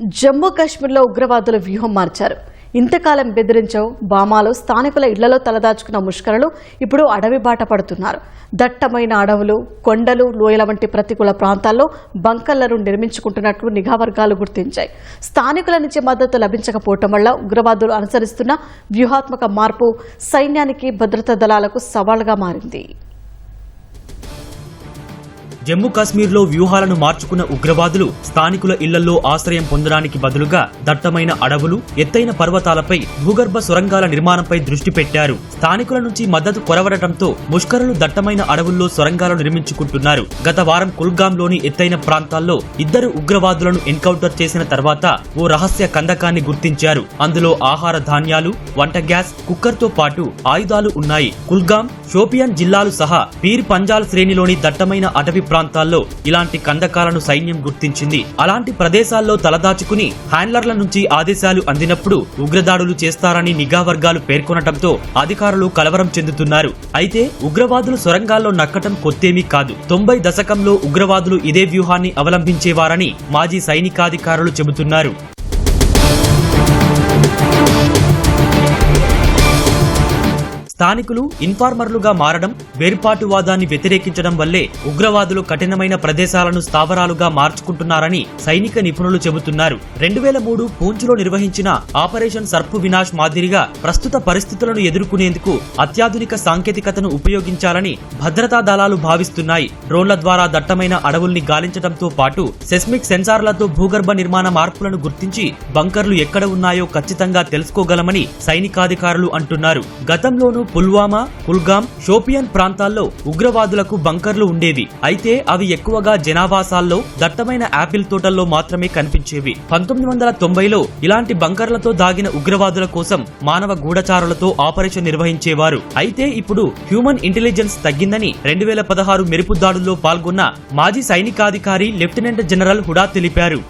జమ్మూ కాశ్మీర్లో ఉగ్రవాదులు వ్యూహం మార్చారు. ఇంతకాలం బెదిరించవు బామాలు స్థానికుల ఇళ్ళలో తలదాచుకున్న ముష్కరలు ఇప్పుడు అడవి బాట పడుతున్నారు. దట్టమైన అడవులు కొండలు లోయల వంటి ప్రతికూల ప్రాంతాల్లో బంకర్లను నిర్మించుకుంటున్నట్లు నిఘా వర్గాలు గుర్తించాయి. స్థానికుల నుంచి మద్దతు లభించకపోవటం వల్ల ఉగ్రవాదులు అనుసరిస్తున్న వ్యూహాత్మక మార్పు సైన్యానికి భద్రతా దళాలకు సవాల్గా మారింది. జమ్మూ కాశ్మీర్లో వ్యూహాలను మార్చుకున్న ఉగ్రవాదులు స్థానికుల ఇళ్ళలో ఆశ్రయం పొందడానికి బదులుగా దట్టమైన అడవులు ఎత్తైన పర్వతాలపై భూగర్భ సొరంగాల నిర్మాణంపై దృష్టి పెట్టారు. స్థానికుల నుంచి మద్దతు కొరవడటంతో ముష్కరులు దట్టమైన అడవుల్లో సొరంగాలు నిర్మించుకుంటున్నారు. గత వారం కుల్గాంలోని ఎత్తైన ప్రాంతాల్లో ఇద్దరు ఉగ్రవాదులను ఎన్కౌంటర్ చేసిన తర్వాత ఓ రహస్య కందకాన్ని గుర్తించారు. అందులో ఆహార ధాన్యాలు వంట గ్యాస్ కుక్కర్తో పాటు ఆయుధాలు ఉన్నాయి. కుల్గాం షోపియాన్ జిల్లాలు సహా పీర్ పంజాల్ శ్రేణిలోని దట్టమైన అటవీ ప్రాంతాల్లో ఇలాంటి కందకాలను సైన్యం గుర్తించింది. అలాంటి ప్రదేశాల్లో తలదాచుకుని హ్యాండ్లర్ల నుంచి ఆదేశాలు అందినప్పుడు ఉగ్రదాడులు చేస్తారని నిఘా వర్గాలు పేర్కొనటంతో అధికారులు కలవరం చెందుతున్నారు. అయితే ఉగ్రవాదులు సొరంగాల్లో నక్కటం కొత్తేమీ కాదు. తొంభై దశకంలో ఉగ్రవాదులు ఇదే వ్యూహాన్ని అవలంబించేవారని మాజీ సైనికాధికారులు చెబుతున్నారు. స్థానికులు ఇన్ఫార్మర్లుగా మారడం వేర్పాటువాదాన్ని వ్యతిరేకించడం వల్లే ఉగ్రవాదులు కఠినమైన ప్రదేశాలను స్థావరాలుగా మార్చుకుంటున్నారని సైనిక నిపుణులు చెబుతున్నారు. రెండు వేల మూడు పూంచ్లో నిర్వహించిన ఆపరేషన్ సర్పు వినాష్ మాదిరిగా ప్రస్తుత పరిస్థితులను ఎదుర్కొనేందుకు అత్యాధునిక సాంకేతికతను ఉపయోగించాలని భద్రతా దళాలు భావిస్తున్నాయి. డ్రోన్ల ద్వారా దట్టమైన అడవుల్ని గాలించడంతో పాటు సెస్మిక్ సెన్సార్లతో భూగర్భ నిర్మాణ మార్పులను గుర్తించి బంకర్లు ఎక్కడ ఉన్నాయో ఖచ్చితంగా తెలుసుకోగలమని సైనికాధికారులు అంటున్నారు. గతంలోనూ పుల్వామా కుల్గాం షోపియన్ ప్రాంతాల్లో ఉగ్రవాదులకు బంకర్లు ఉండేవి. అయితే అవి ఎక్కువగా జనావాసాల్లో దట్టమైన యాపిల్ తోటల్లో మాత్రమే కనిపించేవి. పంతొమ్మిది వందల తొంభైలో ఇలాంటి బంకర్లతో దాగిన ఉగ్రవాదుల కోసం మానవ గూఢచారులతో ఆపరేషన్ నిర్వహించేవారు. అయితే ఇప్పుడు హ్యూమన్ ఇంటెలిజెన్స్ తగ్గిందని రెండు వేల పదహారు మెరుపు దాడుల్లో పాల్గొన్న మాజీ సైనికాధికారి లెఫ్టినెంట్ జనరల్ హుడా తెలిపారు.